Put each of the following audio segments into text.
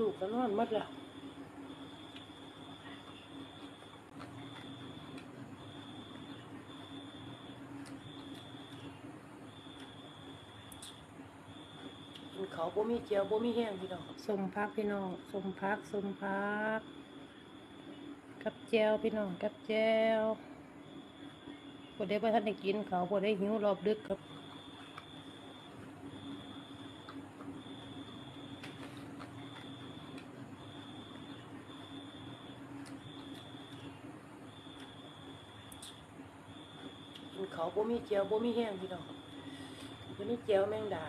ลูกก็นอนหมดแล้วกินเขาบ่มีเจียวบ่มีแห้งพี่น้องสมพักพี่น้องสมพักสมพัก กับแจวพี่น้องกับแจวบ่ได้บ่ทันได้กินเขาวบ่ได้หิวรอบดึกครับ กินเขาบ่มีเจียวบ่มีแห้งพี่น้องวันนี้เจียวแมงดา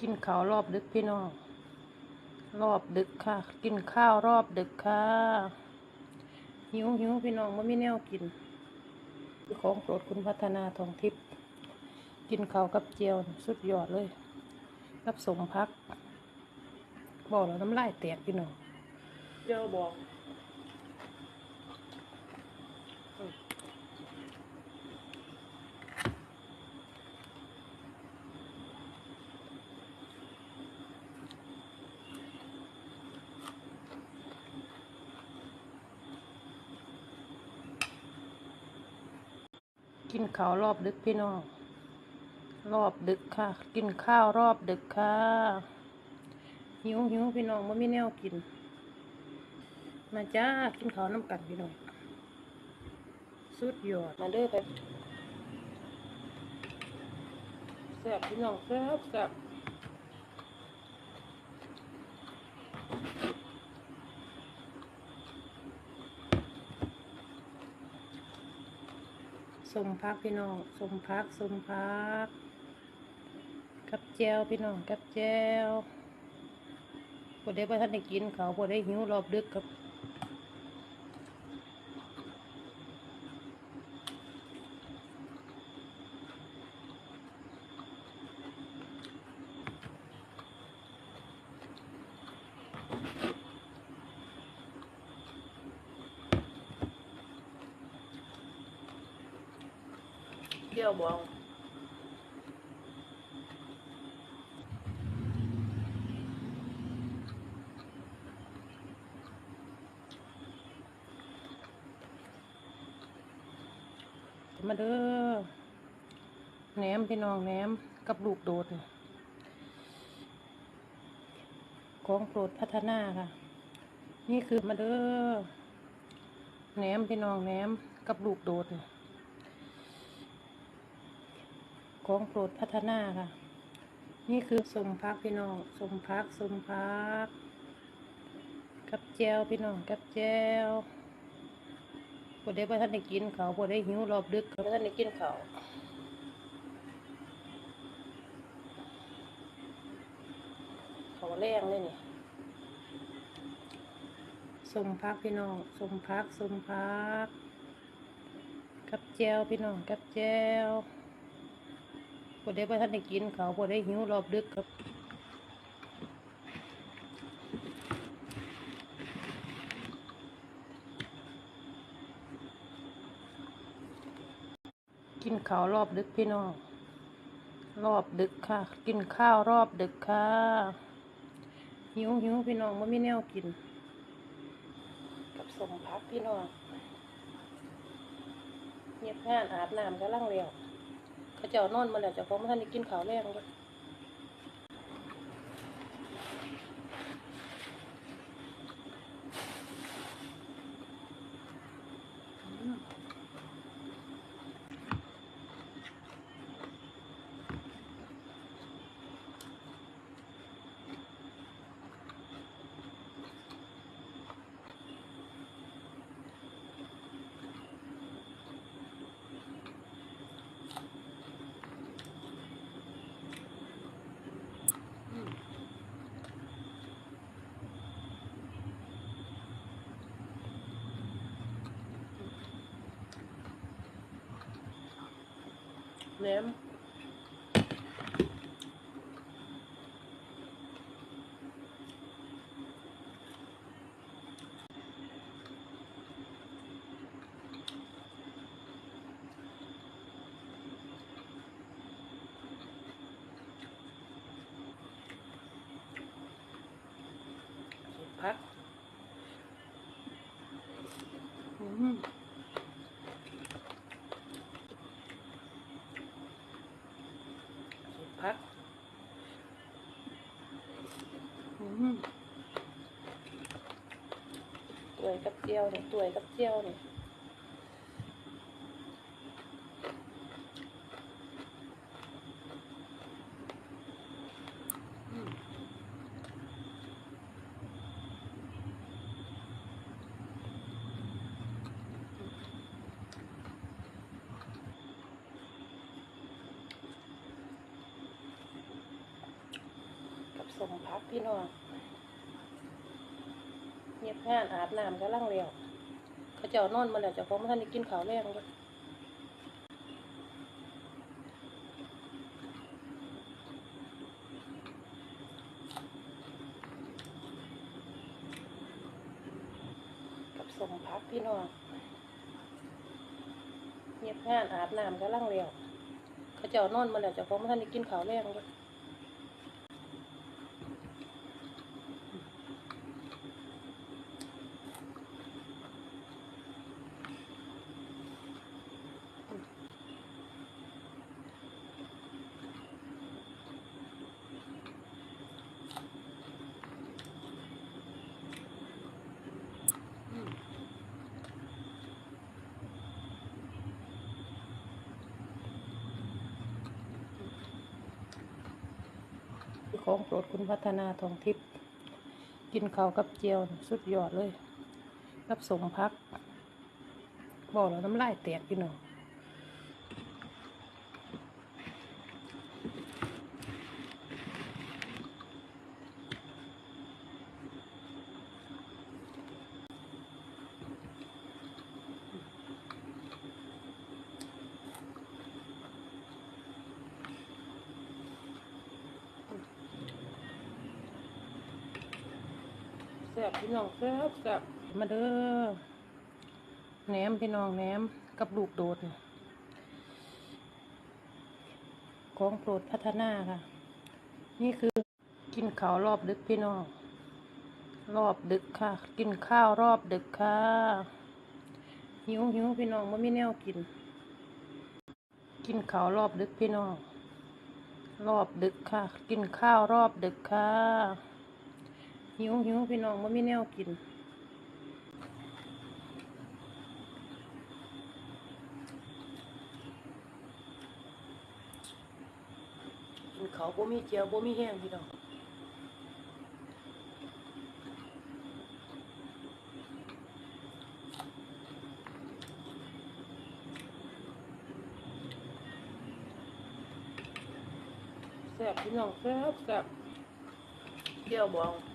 กินข้าวรอบดึกพี่น้อง รอบดึกค่ะ กินข้าวรอบดึกค่ะ หิวหิวพี่น้องว่าไม่แนวกินของโปรดคุณพัฒนาทองทิพย์กินข้าวกับเจียวสุดยอดเลย รับสมพัก บอกแล้วน้ำลายแตกพี่น้องเจ้าบอก กินข้าวรอบดึกพี่น้อง รอบดึกค่ะ กินข้าวรอบดึกค่ะ หิวหิวพี่น้องมันไม่แนวกิน มาจ้ากินข้าวน้ำกันพี่น้อง สุดยอด มาเด้อไปแซ่บพี่น้องแซ่บแซ่บ สมพักพี่น้องสมพักสมพัก กับแจวพี่น้องกับแจวบ่ได้บ่ทันได้กินเขาวบ่ได้หิวรอบดึกครับ เดี๋ยวบ้อกมาเด้อแหนมพี่น้องแหนมกับลูกโดดของโปรดพัฒนาค่ะ นี่คือมาเด้อแหนมพี่น้องแหนมกับลูกโดด ของโปรดพัฒนาค่ะ นี่คือสมพักพี่น้องสมพักสมพัก กับแจวพี่น้องกับแจวบ่ได้บ่ทันได้กินเขาวบ่ได้หิวรอบดึกบ่ทันได้กินเขาวเขาวแรงเลยนี่สมพักพี่น้องสมพักสมพัก กับแจวพี่น้องกับแจว บ่ได้บ่ทันได้กินเขาวบ่ได้หิวรอบดึกครับกินข้าวรอบดึกพี่น้อง รอบดึกค่ะ กินข้าวรอบดึกค่ะ หิวหิวพี่น้องมันมีแนวกิน กับสมพักพี่น้องเงียบงานอาบน้ำก็ล่างเร็ว เขาเจ้านอนมาแล้วเจ้าของท่านได้กินข้าวแรงเลย แหนมพักอืมพักอืม ตัวยกับเจียวเนี่ยตัวยกับเจียวเนี่ยอืมกับสมพักพี่น้อง งานอาบน้ำก็ล่างเร็วเขาเจ้านอนมาแล้วเจ้าของท่านได้กินข้าวแรงเลยกับสมพักพี่น้องเงียบงานอาบน้ำก็ล่างเร็วเขาเจ้านอนมาแล้วเจ้าของท่านได้กินข้าวแรงเลย ของโปรดคุณพัฒนาทองทิพย์กินข้าวกับเจียวสุดยอดเลย รับสมพัก บอกแล้วน้ำลายแตกพี่น้อง บพี่น้องแซ่บแซ่บมาเด้อแหนมพี่น้องแหนมกับลูกโดดของโปรดพัฒนาค่ะ นี่คือกินข้าวรอบดึกพี่น้อง รอบดึกค่ะ กินข้าวรอบดึกค่ะ หิวหิวพี่น้องไม่มีแนวกิน กินข้าวรอบดึกพี่น้อง รอบดึกค่ะ กินข้าวรอบดึกค่ะ หิวหิวพี่น้องไม่มีแนวกิน กินเขาวบ่มีเจียวบ่มีแห้งพี่น้องแซ่บพี่น้องแซ่บแซ่บเจียวบอง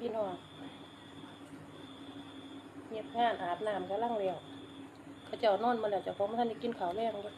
พี่น้องเงียบงานอาบน้ำก็ล่างเร็วเขาเจ้านอนมาแล้วเจ้าของท่านได้กินข้าวแรงเลย